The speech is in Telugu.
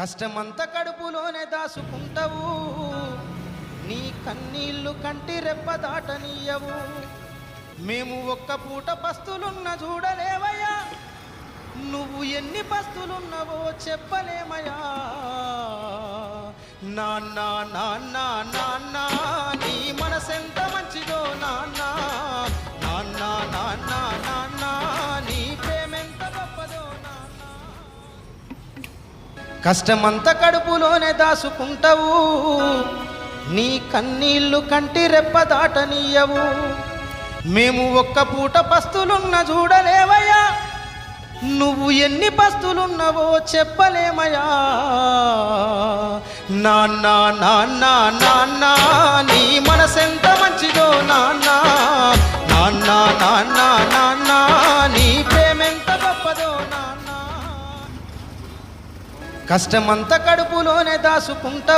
కష్టమంతా కడుపులోనే దాసుకుంటావు. నీ కన్నీళ్ళు కంటి రెప్ప దాటనీయవు. మేము ఒక్క పూట పస్తులున్న చూడలేవయ్యా నువ్వు ఎన్ని పస్తులున్నావో చెప్పలేమయ్యా. నాన్న నాన్న నాన్న. కష్టమంతా కడుపులోనే దాసుకుంటావు నీ కన్నీళ్ళు కంటి రెప్ప దాటనీయవు. మేము ఒక్క పూట పస్తులున్న చూడలేవయ్యా. నువ్వు ఎన్ని పస్తులున్నావో చెప్పలేమయ్యా. నాన్న నాన్న నాన్న నీ మనసెంత మంచిదో నాన్న. నాన్న నాన్న నాన్న నీ ప్రేమెంత గొప్పదో నాన్న. కష్టమంతా కడుపులోనే దాసుకుంటా